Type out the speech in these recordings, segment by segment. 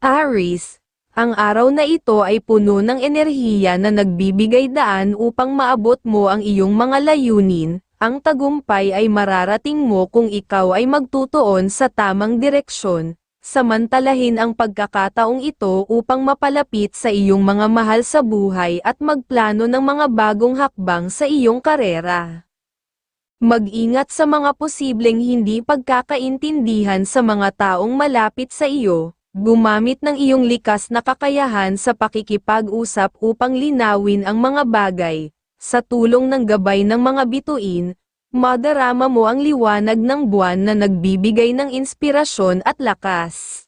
Aris, ang araw na ito ay puno ng enerhiya na nagbibigay daan upang maabot mo ang iyong mga layunin, ang tagumpay ay mararating mo kung ikaw ay magtutuon sa tamang direksyon, samantalahin ang pagkakataong ito upang mapalapit sa iyong mga mahal sa buhay at magplano ng mga bagong hakbang sa iyong karera. Mag-ingat sa mga posibleng hindi pagkakaintindihan sa mga taong malapit sa iyo, gumamit ng iyong likas na kakayahan sa pakikipag-usap upang linawin ang mga bagay, sa tulong ng gabay ng mga bituin, madarama mo ang liwanag ng buwan na nagbibigay ng inspirasyon at lakas.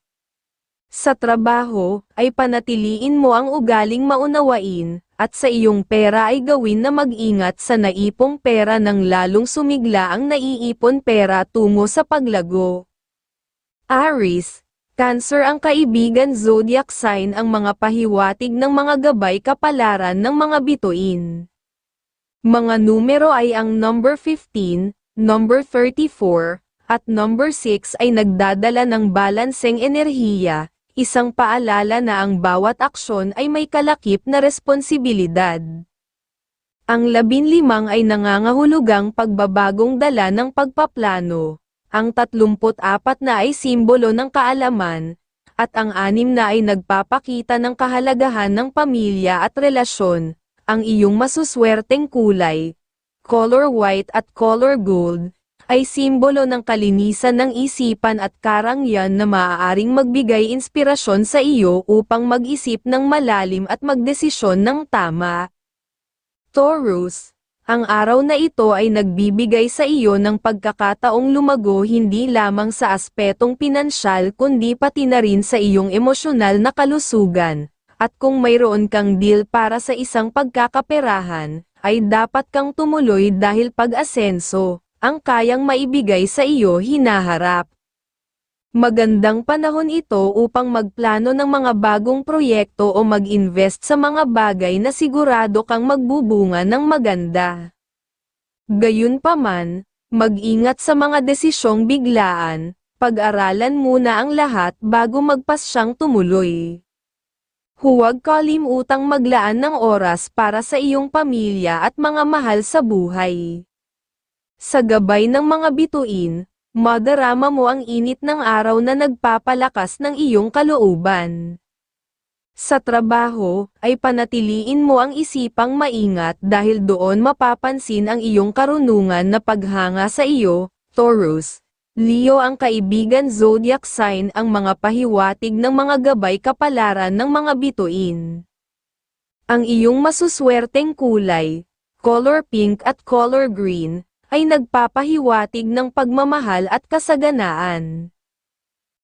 Sa trabaho, ay panatiliin mo ang ugaling maunawain, at sa iyong pera ay gawin na mag-ingat sa naipong pera nang lalong sumigla ang naiipon pera tungo sa paglago. Aris, Cancer ang kaibigan zodiac sign ang mga pahiwatig ng mga gabay kapalaran ng mga bituin. Mga numero ay ang number 15, number 34, at number 6 ay nagdadala ng balanseng enerhiya, isang paalala na ang bawat aksyon ay may kalakip na responsibilidad. Ang labinlimang ay nangangahulugang pagbabagong dala ng pagpaplano, ang 34 na ay simbolo ng kaalaman, at ang anim na ay nagpapakita ng kahalagahan ng pamilya at relasyon, ang iyong masuswerteng kulay, color white at color gold, ay simbolo ng kalinisan ng isipan at karangyan na maaaring magbigay inspirasyon sa iyo upang mag-isip ng malalim at magdesisyon ng tama. Taurus, ang araw na ito ay nagbibigay sa iyo ng pagkakataong lumago hindi lamang sa aspetong pinansyal kundi pati na rin sa iyong emosyonal na kalusugan. At kung mayroon kang deal para sa isang pagkakaperahan, ay dapat kang tumuloy dahil pag-asenso, ang kayang maibigay sa iyo hinaharap. Magandang panahon ito upang magplano ng mga bagong proyekto o mag-invest sa mga bagay na sigurado kang magbubunga ng maganda. Gayunpaman, mag-ingat sa mga desisyong biglaan, pag-aralan muna ang lahat bago magpasyang tumuloy. Huwag kalimutang maglaan ng oras para sa iyong pamilya at mga mahal sa buhay. Sa gabay ng mga bituin, madarama mo ang init ng araw na nagpapalakas ng iyong kalooban. Sa trabaho, ay panatiliin mo ang isipang maingat dahil doon mapapansin ang iyong karunungan na paghanga sa iyo, Taurus. Leo ang kaibigan zodiac sign ang mga pahiwatig ng mga gabay kapalaran ng mga bituin. Ang iyong masuswerteng kulay, color pink at color green, ay nagpapahiwatig ng pagmamahal at kasaganaan.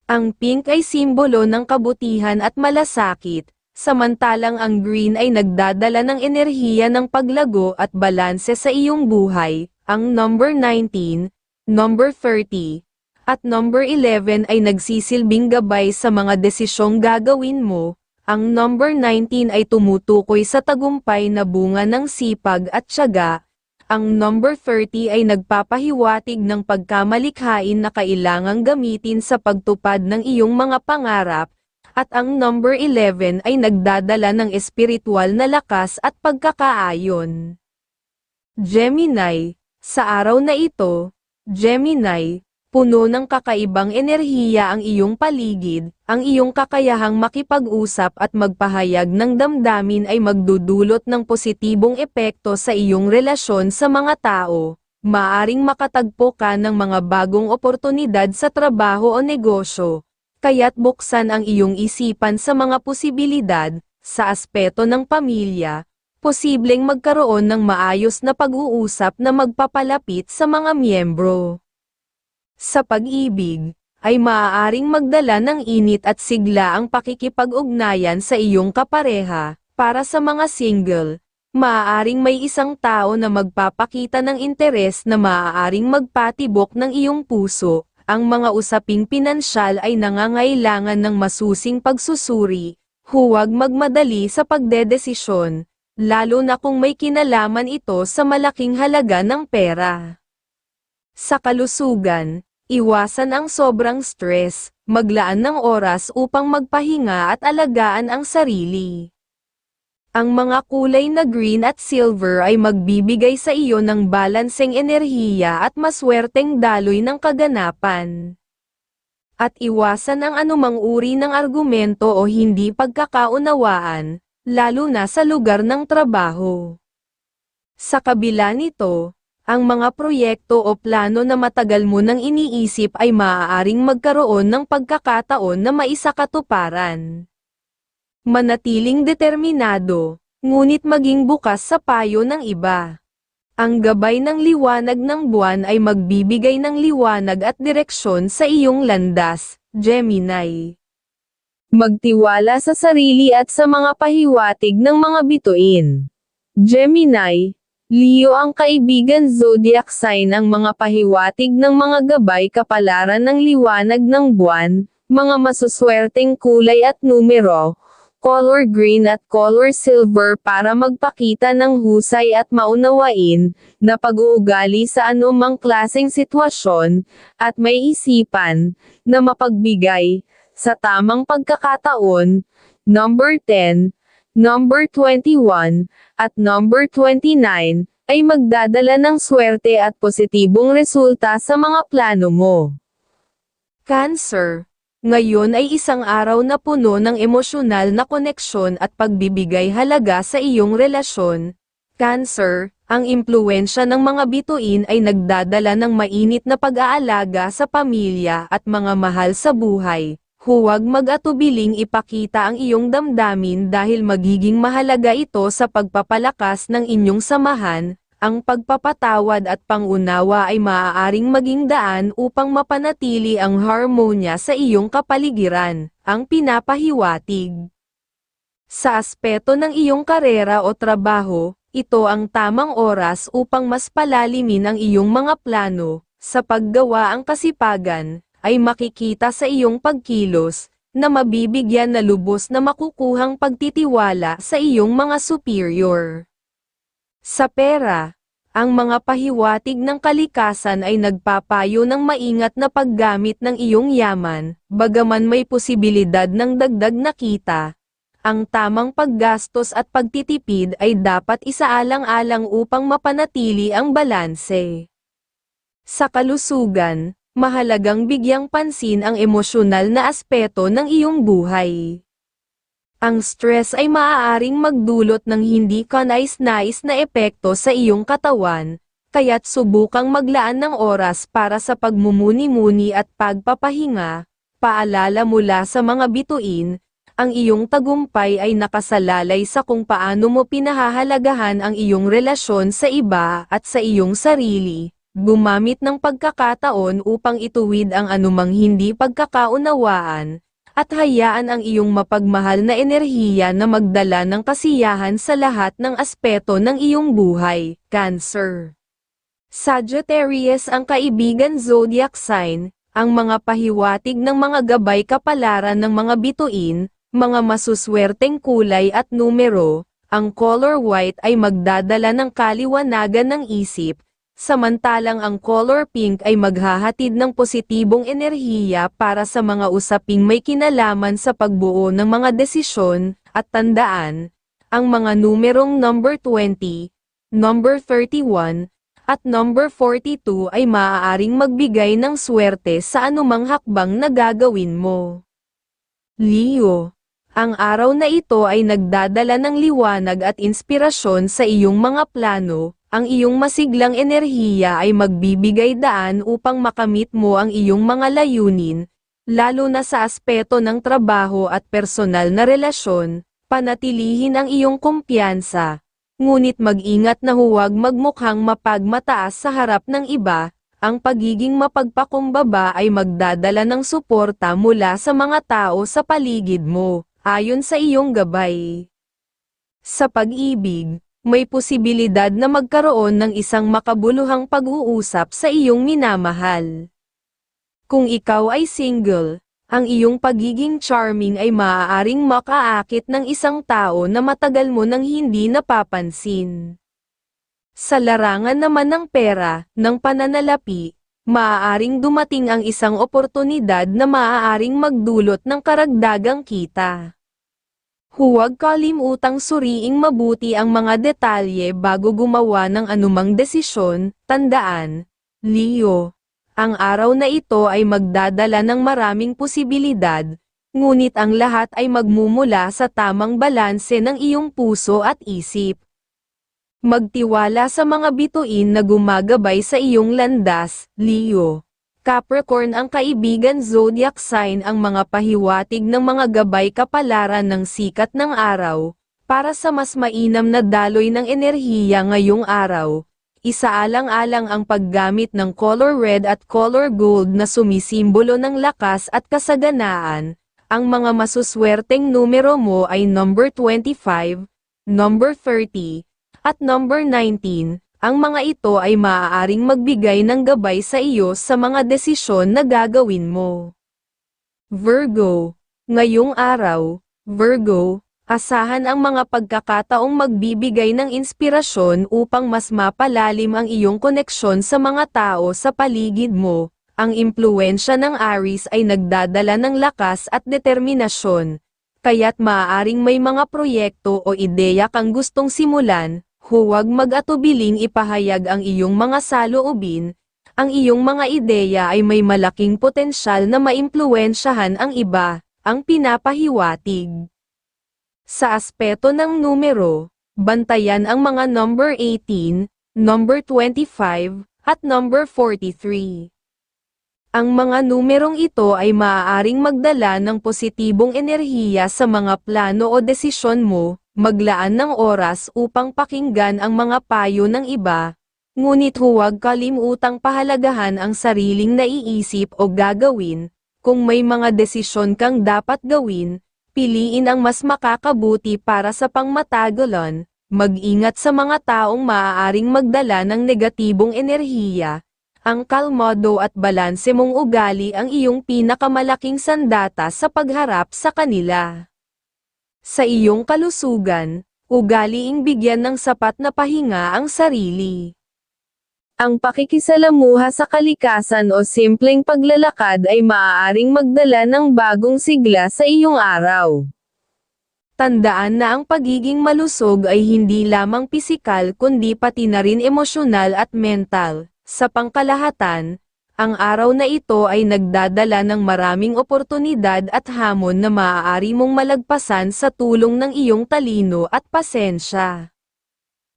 Ang pink ay simbolo ng kabutihan at malasakit, samantalang ang green ay nagdadala ng enerhiya ng paglago at balanse sa iyong buhay. Ang number 19, number 30, at number 11 ay nagsisilbing gabay sa mga desisyong gagawin mo. Ang number 19 ay tumutukoy sa tagumpay na bunga ng sipag at tiyaga, ang number 30 ay nagpapahiwatig ng pagkamalikhain na kailangang gamitin sa pagtupad ng iyong mga pangarap, at ang number 11 ay nagdadala ng espiritual na lakas at pagkakaayon. Gemini, sa araw na ito, Gemini, puno ng kakaibang enerhiya ang iyong paligid, ang iyong kakayahang makipag-usap at magpahayag ng damdamin ay magdudulot ng positibong epekto sa iyong relasyon sa mga tao. Maaring makatagpo ka ng mga bagong oportunidad sa trabaho o negosyo, kaya't buksan ang iyong isipan sa mga posibilidad, sa aspeto ng pamilya, posibleng magkaroon ng maayos na pag-uusap na magpapalapit sa mga miyembro. Sa pag-ibig, ay maaaring magdala ng init at sigla ang pakikipag-ugnayan sa iyong kapareha, para sa mga single, maaaring may isang tao na magpapakita ng interes na maaaring magpatibok ng iyong puso, ang mga usaping pinansyal ay nangangailangan ng masusing pagsusuri, Huwag magmadali sa pagdedesisyon, lalo na kung may kinalaman ito sa malaking halaga ng pera. Sa kalusugan, iwasan ang sobrang stress, maglaan ng oras upang magpahinga at alagaan ang sarili. Ang mga kulay na green at silver ay magbibigay sa iyo ng balanseng enerhiya at maswerteng daloy ng kaganapan. At iwasan ang anumang uri ng argumento o hindi pagkakaunawaan, lalo na sa lugar ng trabaho. Sa kabila nito, ang mga proyekto o plano na matagal mo nang iniisip ay maaaring magkaroon ng pagkakataon na maisakatuparan. Manatiling determinado, ngunit maging bukas sa payo ng iba. Ang gabay ng liwanag ng buwan ay magbibigay ng liwanag at direksyon sa iyong landas, Gemini. Magtiwala sa sarili at sa mga pahiwatig ng mga bituin. Gemini, Leo ang kaibigan zodiac sign ang mga pahiwatig ng mga gabay kapalaran ng liwanag ng buwan, mga masuswerteng kulay at numero, color green at color silver para magpakita ng husay at maunawain, na pag-uugali sa anumang klaseng sitwasyon, at may isipan, na mapagbigay, sa tamang pagkakataon, number 10, number 21, at number 29, ay magdadala ng swerte at positibong resulta sa mga plano mo. Cancer ngayon ay isang araw na puno ng emosyonal na koneksyon at pagbibigay halaga sa iyong relasyon. Cancer, ang impluensya ng mga bituin ay nagdadala ng mainit na pag-aalaga sa pamilya at mga mahal sa buhay. Huwag mag-atubiling ipakita ang iyong damdamin dahil magiging mahalaga ito sa pagpapalakas ng inyong samahan, ang pagpapatawad at pangunawa ay maaaring maging daan upang mapanatili ang harmonya sa iyong kapaligiran, ang pinapahiwatig. Sa aspeto ng iyong karera o trabaho, ito ang tamang oras upang mas palalimin ang iyong mga plano, sa paggawa ang kasipagan, ay makikita sa iyong pagkilos, na mabibigyan na lubos na makukuhang pagtitiwala sa iyong mga superior. Sa pera, ang mga pahiwatig ng kalikasan ay nagpapayo ng maingat na paggamit ng iyong yaman, bagaman may posibilidad ng dagdag na kita. Ang tamang paggastos at pagtitipid ay dapat isaalang-alang upang mapanatili ang balanse. Sa kalusugan, mahalagang bigyang pansin ang emosyonal na aspeto ng iyong buhay. Ang stress ay maaaring magdulot ng hindi ka nais-nais na epekto sa iyong katawan, kaya't subukang maglaan ng oras para sa pagmumuni-muni at pagpapahinga. Paalala mula sa mga bituin, ang iyong tagumpay ay nakasalalay sa kung paano mo pinahahalagahan ang iyong relasyon sa iba at sa iyong sarili. Gumamit ng pagkakataon upang ituwid ang anumang hindi pagkakaunawaan, at hayaan ang iyong mapagmahal na enerhiya na magdala ng kasiyahan sa lahat ng aspeto ng iyong buhay, Cancer. Sagittarius ang kaibigan zodiac sign, ang mga pahiwatig ng mga gabay kapalaran ng mga bituin, mga masuswerteng kulay at numero, ang color white ay magdadala ng kaliwanagan ng isip, samantalang ang color pink ay maghahatid ng positibong enerhiya para sa mga usaping may kinalaman sa pagbuo ng mga desisyon, at tandaan, ang mga numerong number 20, number 31, at number 42 ay maaaring magbigay ng swerte sa anumang hakbang na gagawin mo. Leo, ang araw na ito ay nagdadala ng liwanag at inspirasyon sa iyong mga plano, ang iyong masiglang enerhiya ay magbibigay daan upang makamit mo ang iyong mga layunin, lalo na sa aspeto ng trabaho at personal na relasyon, panatilihin ang iyong kumpiyansa, ngunit mag-ingat na huwag magmukhang mapagmataas sa harap ng iba, ang pagiging mapagpakumbaba ay magdadala ng suporta mula sa mga tao sa paligid mo, ayon sa iyong gabay. Sa pag-ibig, may posibilidad na magkaroon ng isang makabuluhang pag-uusap sa iyong minamahal. Kung ikaw ay single, ang iyong pagiging charming ay maaaring makaakit ng isang tao na matagal mo nang hindi napapansin. Sa larangan naman ng pera, ng pananalapi, maaaring dumating ang isang oportunidad na maaaring magdulot ng karagdagang kita. Huwag kalimutang suriing mabuti ang mga detalye bago gumawa ng anumang desisyon, tandaan, Leo. Ang araw na ito ay magdadala ng maraming posibilidad, ngunit ang lahat ay magmumula sa tamang balanse ng iyong puso at isip. Magtiwala sa mga bituin na gumagabay sa iyong landas, Leo. Capricorn ang kaibigan zodiac sign ang mga pahiwatig ng mga gabay kapalaran ng sikat ng araw, para sa mas mainam na daloy ng enerhiya ngayong araw. Isaalang-alang ang paggamit ng color red at color gold na sumisimbolo ng lakas at kasaganaan. Ang mga masuswerteng numero mo ay number 25, number 30, at number 19. Ang mga ito ay maaaring magbigay ng gabay sa iyo sa mga desisyon na gagawin mo. Virgo, ngayong araw, Virgo, Asahan ang mga pagkakataong magbibigay ng inspirasyon upang mas mapalalim ang iyong koneksyon sa mga tao sa paligid mo. Ang impluensya ng Aries ay nagdadala ng lakas at determinasyon. Kaya't maaaring may mga proyekto o ideya kang gustong simulan, huwag mag-atubiling ipahayag ang iyong mga saloobin. Ang iyong mga ideya ay may malaking potensyal na maimpluensyahan ang iba, ang pinapahiwatig. Sa aspeto ng numero, bantayan ang mga number 18, number 25, at number 43. Ang mga numerong ito ay maaaring magdala ng positibong enerhiya sa mga plano o desisyon mo, maglaan ng oras upang pakinggan ang mga payo ng iba, ngunit huwag kalimutang pahalagahan ang sariling naiisip o gagawin, kung may mga desisyon kang dapat gawin, piliin ang mas makakabuti para sa pangmatagalan, mag-ingat sa mga taong maaaring magdala ng negatibong enerhiya. Ang kalmado at balanse mong ugali ang iyong pinakamalaking sandata sa pagharap sa kanila. Sa iyong kalusugan, ugaliing bigyan ng sapat na pahinga ang sarili. Ang pakikisalamuha sa kalikasan o simpleng paglalakad ay maaaring magdala ng bagong sigla sa iyong araw. Tandaan na ang pagiging malusog ay hindi lamang pisikal kundi pati na rin emosyonal at mental. Sa pangkalahatan, ang araw na ito ay nagdadala ng maraming oportunidad at hamon na maaari mong malagpasan sa tulong ng iyong talino at pasensya.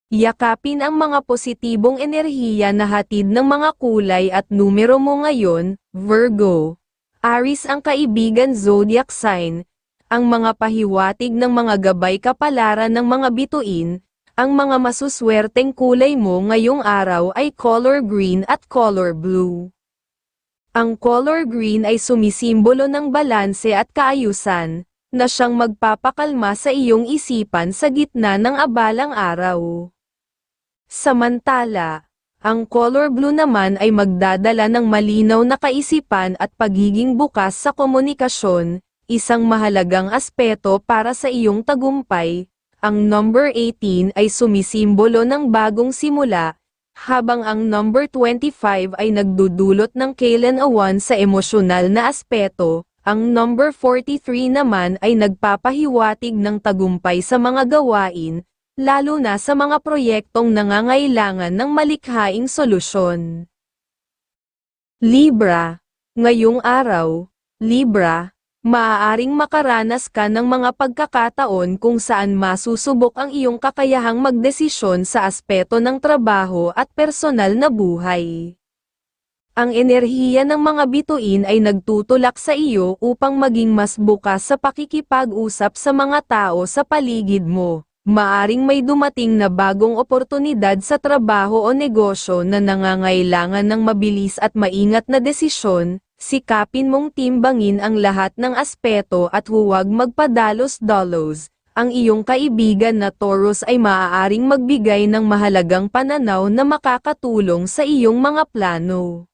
Yakapin ang mga positibong enerhiya na hatid ng mga kulay at numero mo ngayon, Virgo. Aris ang kaibigan zodiac sign, ang mga pahiwatig ng mga gabay kapalaran ng mga bituin, ang mga masuswerteng kulay mo ngayong araw ay color green at color blue. Ang color green ay sumisimbolo ng balanse at kaayusan, na siyang magpapakalma sa iyong isipan sa gitna ng abalang araw. Samantala, ang color blue naman ay magdadala ng malinaw na kaisipan at pagiging bukas sa komunikasyon, isang mahalagang aspeto para sa iyong tagumpay. Ang number 18 ay sumisimbolo ng bagong simula, habang ang number 25 ay nagdudulot ng kailan-awan sa emosyonal na aspeto, ang number 43 naman ay nagpapahiwatig ng tagumpay sa mga gawain, lalo na sa mga proyektong nangangailangan ng malikhaing solusyon. Libra, ngayong araw, Libra, maaaring makaranas ka ng mga pagkakataon kung saan masusubok ang iyong kakayahang magdesisyon sa aspeto ng trabaho at personal na buhay. Ang enerhiya ng mga bituin ay nagtutulak sa iyo upang maging mas bukas sa pakikipag-usap sa mga tao sa paligid mo maaring may dumating na bagong oportunidad sa trabaho o negosyo na nangangailangan ng mabilis at maingat na desisyon, sikapin mong timbangin ang lahat ng aspeto at huwag magpadalos-dalos. Ang iyong kaibigan na Taurus ay maaaring magbigay ng mahalagang pananaw na makakatulong sa iyong mga plano.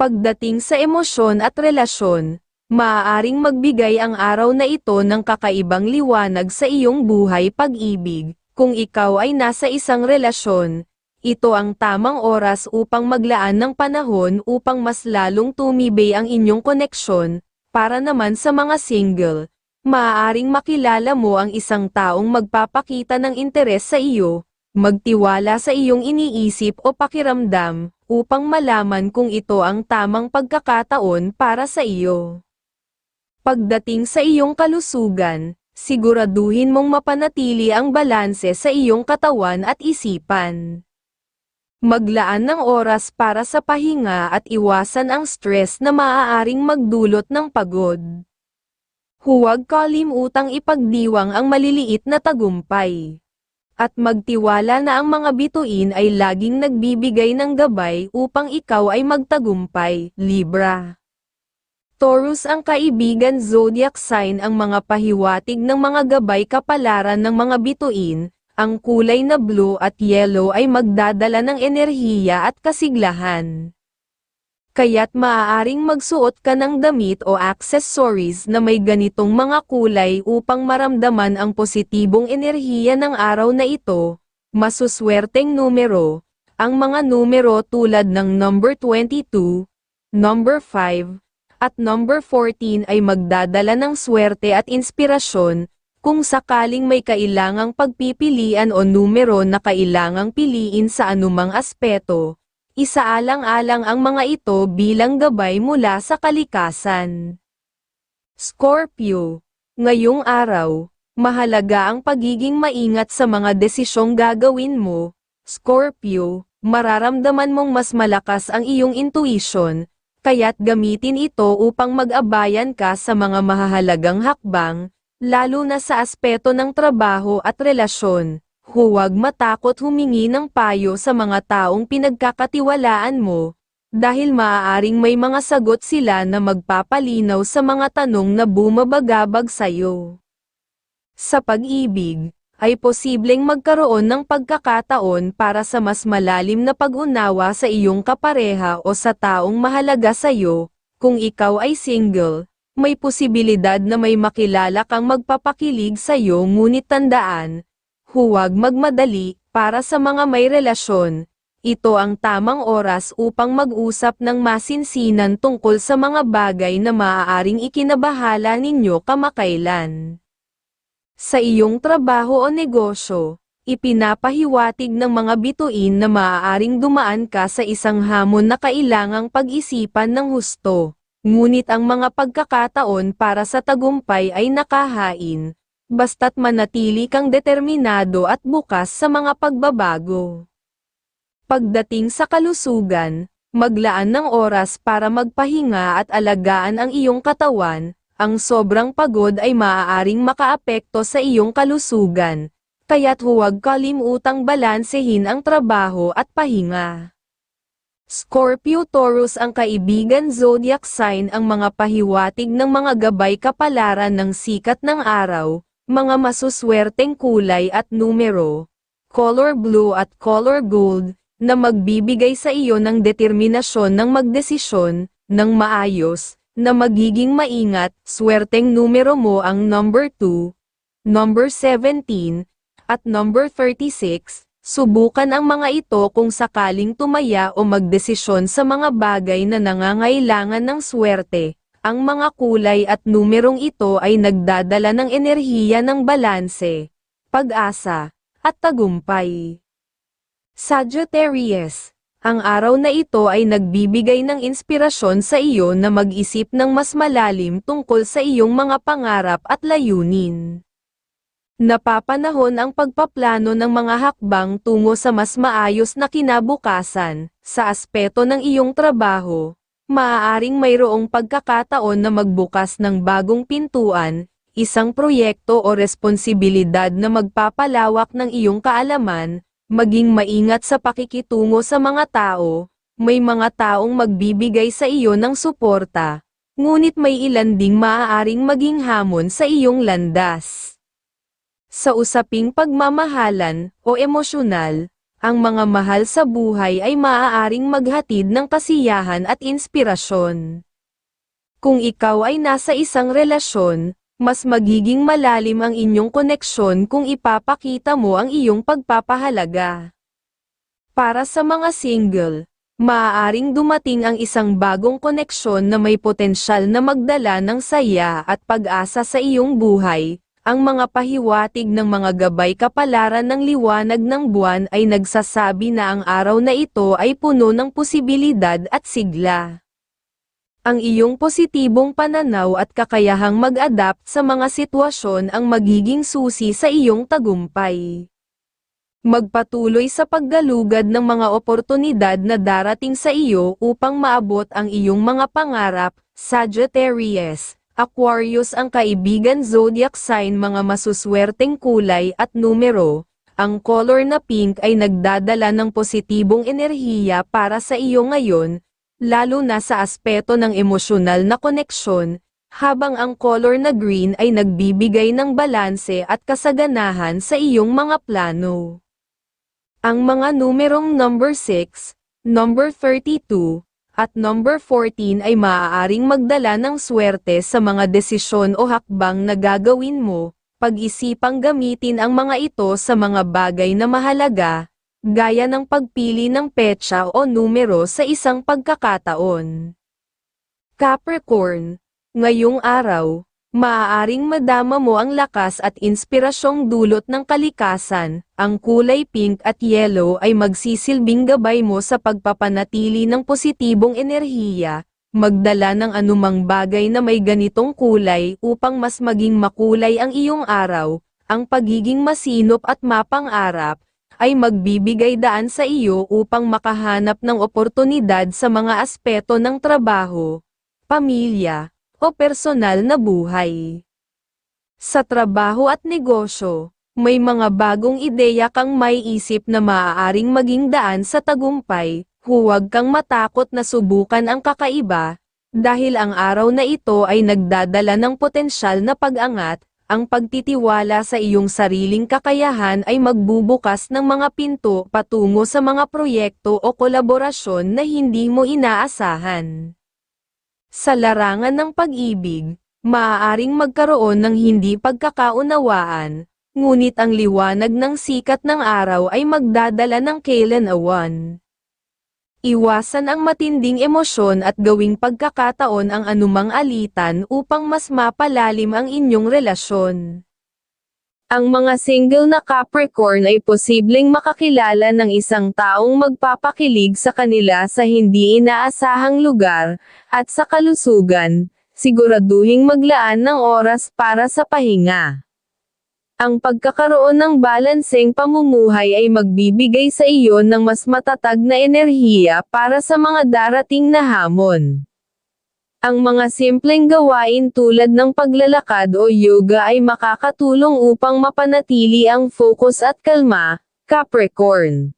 Pagdating sa emosyon at relasyon, Maaaring magbigay ang araw na ito ng kakaibang liwanag sa iyong buhay pag-ibig, kung ikaw ay nasa isang relasyon. Ito ang tamang oras upang maglaan ng panahon upang mas lalong tumibay ang inyong koneksyon, para naman sa mga single, maaaring makilala mo ang isang taong magpapakita ng interes sa iyo, magtiwala sa iyong iniisip o pakiramdam, upang malaman kung ito ang tamang pagkakataon para sa iyo. Pagdating sa iyong kalusugan, siguraduhin mong mapanatili ang balanse sa iyong katawan at isipan. Maglaan ng oras para sa pahinga at iwasan ang stress na maaaring magdulot ng pagod. Huwag kalimutang ipagdiwang ang maliliit na tagumpay. At magtiwala na ang mga bituin ay laging nagbibigay ng gabay upang ikaw ay magtagumpay, Libra. Taurus ang kaibigan zodiac sign ang mga pahiwatig ng mga gabay kapalaran ng mga bituin, ang kulay na blue at yellow ay magdadala ng enerhiya at kasiglahan. Kaya't maaaring magsuot ka ng damit o accessories na may ganitong mga kulay upang maramdaman ang positibong enerhiya ng araw na ito. Masuswerteng numero, ang mga numero tulad ng number 22, number 5, at number 14 ay magdadala ng swerte at inspirasyon, kung sakaling may kailangang pagpipilian o numero na kailangang piliin sa anumang aspeto, isaalang-alang ang mga ito bilang gabay mula sa kalikasan. Scorpio, ngayong araw, mahalaga ang pagiging maingat sa mga desisyong gagawin mo. Scorpio, mararamdaman mong mas malakas ang iyong intuition, kaya't gamitin ito upang mag-abayan ka sa mga mahahalagang hakbang, lalo na sa aspeto ng trabaho at relasyon. Huwag matakot humingi ng payo sa mga taong pinagkakatiwalaan mo, dahil maaaring may mga sagot sila na magpapalinaw sa mga tanong na bumabagabag sa'yo. Sa pag-ibig, ay posibleng magkaroon ng pagkakataon para sa mas malalim na pag-unawa sa iyong kapareha o sa taong mahalaga sa iyo, kung ikaw ay single, may posibilidad na may makilala kang magpapakilig sa iyo ngunit tandaan, huwag magmadali, para sa mga may relasyon, ito ang tamang oras upang mag-usap ng masinsinan tungkol sa mga bagay na maaaring ikinabahala ninyo kamakailan. Sa iyong trabaho o negosyo, ipinapahiwatig ng mga bituin na maaaring dumaan ka sa isang hamon na kailangang pag-isipan ng husto. Ngunit ang mga pagkakataon para sa tagumpay ay nakahain, basta't manatili kang determinado at bukas sa mga pagbabago. Pagdating sa kalusugan, maglaan ng oras para magpahinga at alagaan ang iyong katawan, ang sobrang pagod ay maaaring makaapekto sa iyong kalusugan, kaya't huwag kalimutang balansehin ang trabaho at pahinga. Scorpio Taurus ang kaibigan zodiac sign ang mga pahiwatig ng mga gabay kapalaran ng sikat ng araw, mga masuswerteng kulay at numero, color blue at color gold, na magbibigay sa iyo ng determinasyon ng magdesisyon, ng maayos, na magiging maingat, swerteng numero mo ang number 2, number 17, at number 36, subukan ang mga ito kung sakaling tumaya o magdesisyon sa mga bagay na nangangailangan ng swerte. Ang mga kulay at numerong ito ay nagdadala ng enerhiya ng balanse, pag-asa, at tagumpay. Sagittarius ang araw na ito ay nagbibigay ng inspirasyon sa iyo na mag-isip ng mas malalim tungkol sa iyong mga pangarap at layunin. Napapanahon ang pagpaplano ng mga hakbang tungo sa mas maayos na kinabukasan, sa aspeto ng iyong trabaho, maaaring mayroong pagkakataon na magbukas ng bagong pintuan, isang proyekto o responsibilidad na magpapalawak ng iyong kaalaman, maging maingat sa pakikitungo sa mga tao, may mga taong magbibigay sa iyo ng suporta, ngunit may ilan ding maaaring maging hamon sa iyong landas. Sa usaping pagmamahalan o emosyonal, ang mga mahal sa buhay ay maaaring maghatid ng kasiyahan at inspirasyon. Kung ikaw ay nasa isang relasyon, mas magiging malalim ang inyong koneksyon kung ipapakita mo ang iyong pagpapahalaga. Para sa mga single, maaaring dumating ang isang bagong koneksyon na may potensyal na magdala ng saya at pag-asa sa iyong buhay. Ang mga pahiwatig ng mga gabay kapalaran ng liwanag ng buwan ay nagsasabi na ang araw na ito ay puno ng posibilidad at sigla. Ang iyong positibong pananaw at kakayahang mag-adapt sa mga sitwasyon ang magiging susi sa iyong tagumpay. Magpatuloy sa paggalugad ng mga oportunidad na darating sa iyo upang maabot ang iyong mga pangarap, Sagittarius. Aquarius ang kaibigan zodiac sign mga masuswerteng kulay at numero. Ang color na pink ay nagdadala ng positibong enerhiya para sa iyo ngayon, lalo na sa aspeto ng emosyonal na koneksyon, habang ang color na green ay nagbibigay ng balanse at kasaganahan sa iyong mga plano. Ang mga numerong number 6, number 32, at number 14 ay maaaring magdala ng swerte sa mga desisyon o hakbang na gagawin mo, pag-isipang gamitin ang mga ito sa mga bagay na mahalaga, gaya ng pagpili ng petsa o numero sa isang pagkakataon. Capricorn, ngayong araw, maaaring madama mo ang lakas at inspirasyong dulot ng kalikasan, ang kulay pink at yellow ay magsisilbing gabay mo sa pagpapanatili ng positibong enerhiya, magdala ng anumang bagay na may ganitong kulay upang mas maging makulay ang iyong araw, ang pagiging masinop at mapang-arap, ay magbibigay daan sa iyo upang makahanap ng oportunidad sa mga aspeto ng trabaho, pamilya, o personal na buhay. Sa trabaho at negosyo, may mga bagong ideya kang may isip na maaaring maging daan sa tagumpay, huwag kang matakot na subukan ang kakaiba, dahil ang araw na ito ay nagdadala ng potensyal na pag-angat, ang pagtitiwala sa iyong sariling kakayahan ay magbubukas ng mga pinto patungo sa mga proyekto o kolaborasyon na hindi mo inaasahan. Sa larangan ng pag-ibig, maaaring magkaroon ng hindi pagkakaunawaan, ngunit ang liwanag ng sikat ng araw ay magdadala ng kailan awan. Iwasan ang matinding emosyon at gawing pagkakataon ang anumang alitan upang mas mapalalim ang inyong relasyon. Ang mga single na Capricorn ay posibleng makakilala ng isang taong magpapakilig sa kanila sa hindi inaasahang lugar, at sa kalusugan, siguraduhing maglaan ng oras para sa pahinga. Ang pagkakaroon ng balanseng pamumuhay ay magbibigay sa iyo ng mas matatag na enerhiya para sa mga darating na hamon. Ang mga simpleng gawain tulad ng paglalakad o yoga ay makakatulong upang mapanatili ang focus at kalma, Capricorn.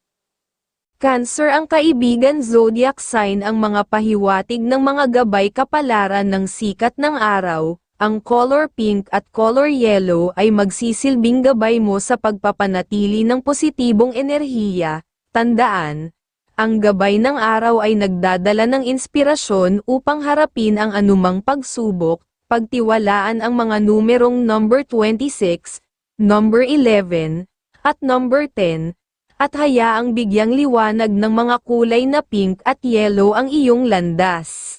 Cancer ang kaibigan zodiac sign ang mga pahiwatig ng mga gabay kapalaran ng sikat ng araw, ang color pink at color yellow ay magsisilbing gabay mo sa pagpapanatili ng positibong enerhiya, tandaan, ang gabay ng araw ay nagdadala ng inspirasyon upang harapin ang anumang pagsubok, pagtiwalaan ang mga numerong number 26, number 11, at number 10, at hayaang bigyang liwanag ng mga kulay na pink at yellow ang iyong landas.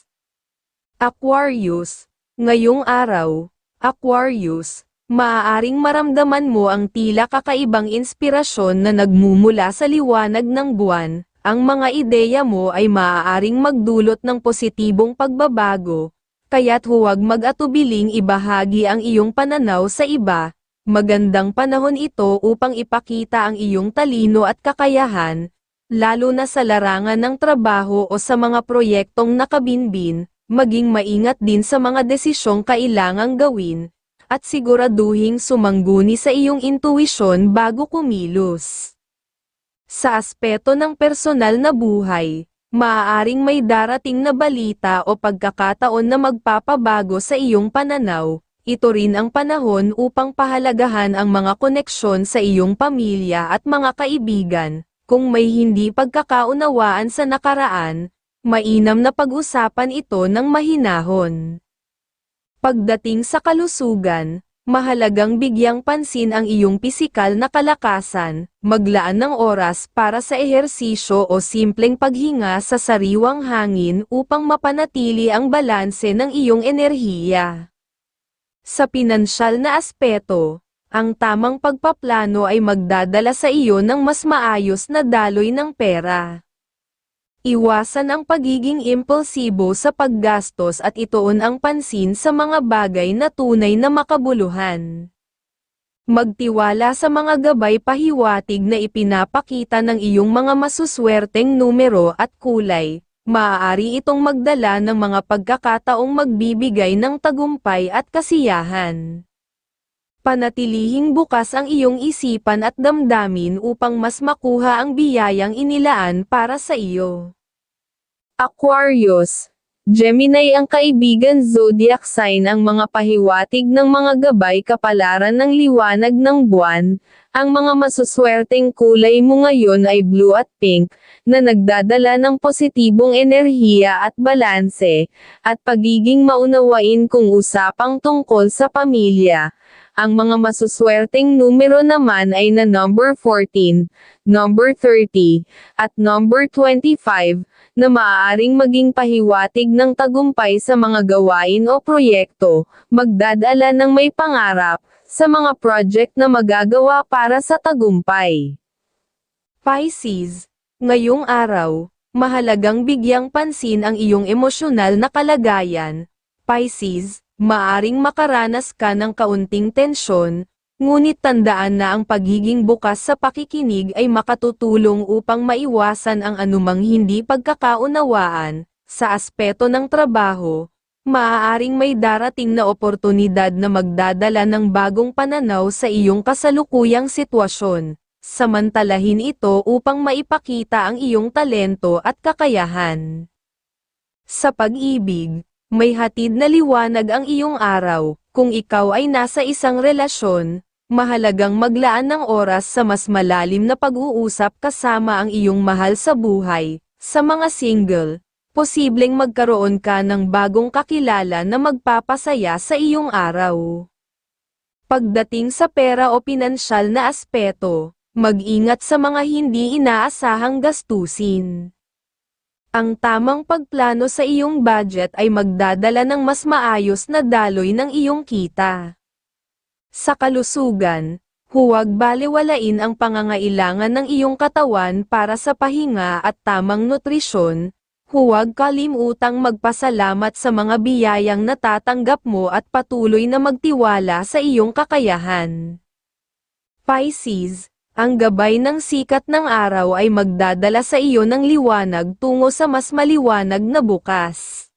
Aquarius, ngayong araw, Aquarius, maaaring maramdaman mo ang tila kakaibang inspirasyon na nagmumula sa liwanag ng buwan, ang mga ideya mo ay maaaring magdulot ng positibong pagbabago, kaya't huwag mag-atubiling ibahagi ang iyong pananaw sa iba. Magandang panahon ito upang ipakita ang iyong talino at kakayahan, lalo na sa larangan ng trabaho o sa mga proyektong nakabinbin, maging maingat din sa mga desisyong kailangang gawin, at siguraduhing sumangguni sa iyong intuwisyon bago kumilos. Sa aspeto ng personal na buhay, maaaring may darating na balita o pagkakataon na magpapabago sa iyong pananaw, ito rin ang panahon upang pahalagahan ang mga koneksyon sa iyong pamilya at mga kaibigan, kung may hindi pagkakaunawaan sa nakaraan, mainam na pag-usapan ito ng mahinahon. Pagdating sa kalusugan, mahalagang bigyang pansin ang iyong pisikal na kalakasan, maglaan ng oras para sa ehersisyo o simpleng paghinga sa sariwang hangin upang mapanatili ang balanse ng iyong enerhiya. Sa pinansyal na aspeto, ang tamang pagpaplano ay magdadala sa iyo ng mas maayos na daloy ng pera. Iwasan ang pagiging impulsibo sa paggastos at ituon ang pansin sa mga bagay na tunay na makabuluhan. Magtiwala sa mga gabay pahiwatig na ipinapakita ng iyong mga masuswerteng numero at kulay. Maaari itong magdala ng mga pagkakataong magbibigay ng tagumpay at kasiyahan. Panatilihing bukas ang iyong isipan at damdamin upang mas makuha ang biyayang inilaan para sa iyo. Aquarius Gemini ang kaibigan zodiac sign ang mga pahiwatig ng mga gabay kapalaran ng liwanag ng buwan. Ang mga masuswerteng kulay mo ngayon ay blue at pink, na nagdadala ng positibong enerhiya at balanse, at pagiging maunawain kung usapang tungkol sa pamilya. Ang mga masuswerteng numero naman ay na number 14, number 30, at number 25, na maaaring maging pahiwatig ng tagumpay sa mga gawain o proyekto, magdadala ng may pangarap, sa mga project na magagawa para sa tagumpay. Pisces, ngayong araw, mahalagang bigyang pansin ang iyong emosyonal na kalagayan. Pisces, maaring makaranas ka ng kaunting tensyon, ngunit tandaan na ang pagiging bukas sa pakikinig ay makatutulong upang maiwasan ang anumang hindi pagkakaunawaan, sa aspeto ng trabaho, maaaring may darating na oportunidad na magdadala ng bagong pananaw sa iyong kasalukuyang sitwasyon, samantalahin ito upang maipakita ang iyong talento at kakayahan. Sa pag-ibig, may hatid na liwanag ang iyong araw, kung ikaw ay nasa isang relasyon, mahalagang maglaan ng oras sa mas malalim na pag-uusap kasama ang iyong mahal sa buhay. Sa mga single, posibleng magkaroon ka ng bagong kakilala na magpapasaya sa iyong araw. Pagdating sa pera o pinansyal na aspeto, mag-ingat sa mga hindi inaasahang gastusin. Ang tamang pagplano sa iyong budget ay magdadala ng mas maayos na daloy ng iyong kita. Sa kalusugan, huwag baliwalain ang pangangailangan ng iyong katawan para sa pahinga at tamang nutrisyon, huwag kalimutang magpasalamat sa mga biyayang natatanggap mo at patuloy na magtiwala sa iyong kakayahan. Pisces, ang gabay ng sikat ng araw ay magdadala sa iyo ng liwanag tungo sa mas maliwanag na bukas.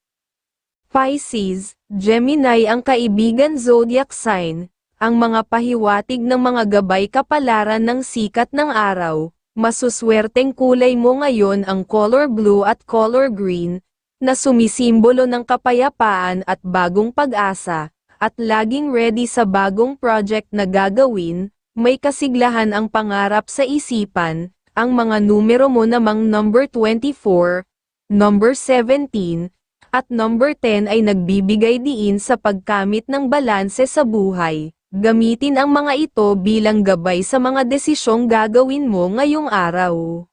Pisces, Gemini ang kaibigan zodiac sign, ang mga pahiwatig ng mga gabay kapalaran ng sikat ng araw, masuswerteng kulay mo ngayon ang color blue at color green, na sumisimbolo ng kapayapaan at bagong pag-asa, at laging ready sa bagong project na gagawin, may kasiglahan ang pangarap sa isipan, ang mga numero mo namang number 24, number 17, at number 10 ay nagbibigay diin sa pagkamit ng balanse sa buhay. Gamitin ang mga ito bilang gabay sa mga desisyong gagawin mo ngayong araw.